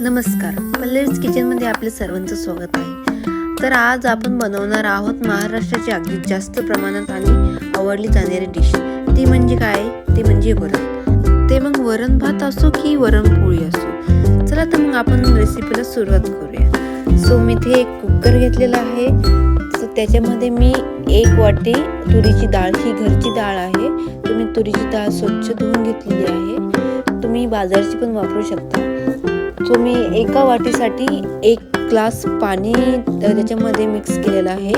नमस्कार. पल्लवीज किचनमध्ये आपले सर्वांचं स्वागत आहे. तर आज आपण बनवणार आहोत महाराष्ट्राची अगदी जास्त प्रमाणात आणि आवडली जाणारी डिश. ती म्हणजे काय? ते म्हणजे वरण. ते मग वरण भात असो की वरण पोळी असो. चला तर मग आपण रेसिपीला सुरुवात करूया. सो मी इथे एक कुकर घेतलेला आहे. सो त्याच्यामध्ये मी एक वाटी तुरीची डाळ ही घरची डाळ आहे. तुम्ही तुरीची डाळ स्वच्छ धुवून घेतलेली आहे. तुम्ही बाजारची पण वापरू शकता. सो मी एका वाटीसाठी एक ग्लास पाणी त्याच्यामध्ये मिक्स केलेलं आहे.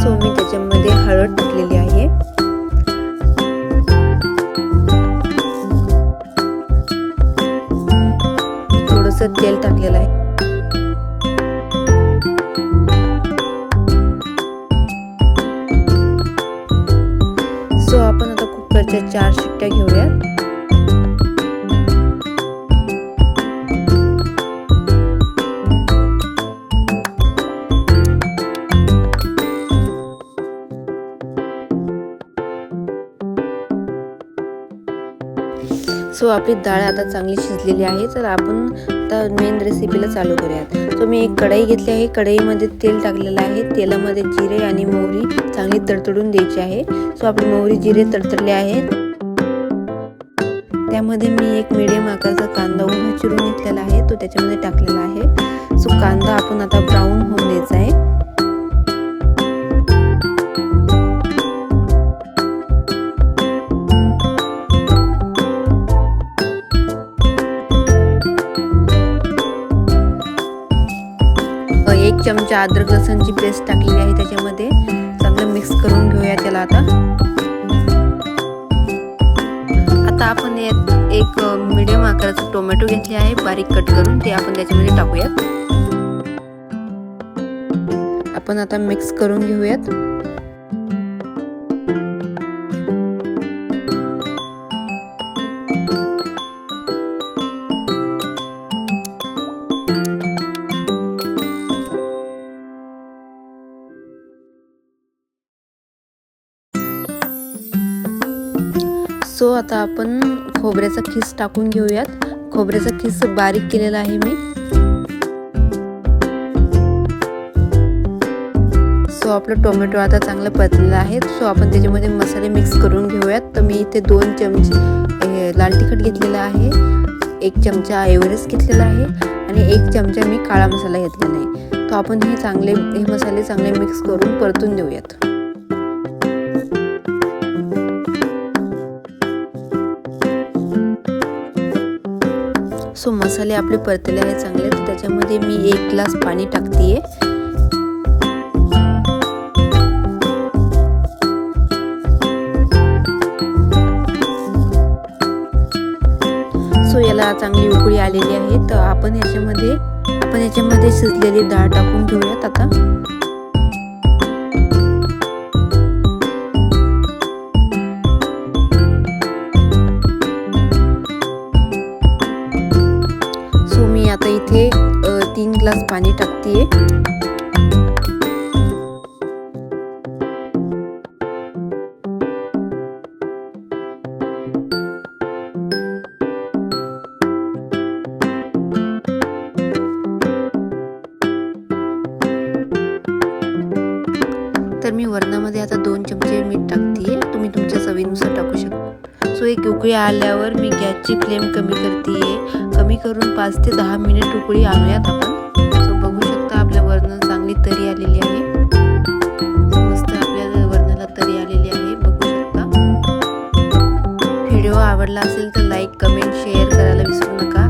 सो मी त्याच्यामध्ये हळद टाकलेली आहे. थोडस तेल टाकलेलं आहे. आता चार शिट्ट्या घेऊयात. सो आपली डाळ आता चांगली शिजलेली आहे. तर आपण आता मेन रेसिपीला चालू करूयात. सो मी एक कढई घेतली आहे. कढईमध्ये तेल टाकलेलं आहे. तेलामध्ये जिरे आणि मोहरी चांगली तडतडून द्यायची आहे. सो आपली मोहरी जिरे तडतडले आहेत. त्यामध्ये मी एक मिडियम आकाराचा कांदा उभा चिरून घेतलेला आहे. तो त्याच्यामध्ये टाकलेला आहे. सो कांदा आपण आता ब्राऊन होऊन द्यायचा आहे. एक चमचा अद्रक लसणची पेस्ट टाकलेली आहे त्याच्यामध्ये. चांगलं मिक्स करून घेऊया त्याला आता. आता आपण यात एक मिडियम आकाराचा टोमॅटो घेतले आहे बारीक कट करून ते आपण त्याच्यामध्ये टाकूयात. आपण आता मिक्स करून घेऊयात. सो आता आपण खोबऱ्याचा खिस टाकून घेऊयात. खोबऱ्याचा खिस बारीक केलेला आहे मी. सो आपलं टोमॅटो आता चांगलं परतलेलं आहे. सो आपण त्याच्यामध्ये मसाले मिक्स करून घेऊयात. तर मी इथे दोन चमचे लाल तिखट घेतलेला आहे. एक चमचा एव्हरेस्ट घेतलेला आहे. आणि एक चमचा मी काळा मसाला घेतलेला आहे. तो आपण हे चांगले हे मसाले चांगले मिक्स करून परतून देऊयात. सो मसाले आपले परतले आहे चांगले त्याच्यामध्ये मी एक ग्लास पाणी टाकतेय. सो याला चांगली उकळी आलेली आहे तर आपण याच्यामध्ये आपण याच्यामध्ये शिजलेली डाळ टाकून घेऊयात आता. ग्लास पाणी टाकते तर मी वरणामध्ये आता दोन चमचे मीठ टाकते तुम्ही तुमच्या चवीनुसार टाकू शकता. सो एक उकळी आल्यावर मी गॅसची फ्लेम कमी करते कमी करून पाच ते दहा मिनिट उकळी आणूयात आपण. चांगली तरी आलेली आहे. मस्त आपल्या वरणाला तरी आलेली आहे बघू शकता. व्हिडिओ आवडला असेल तर लाईक कमेंट शेअर करायला विसरू नका.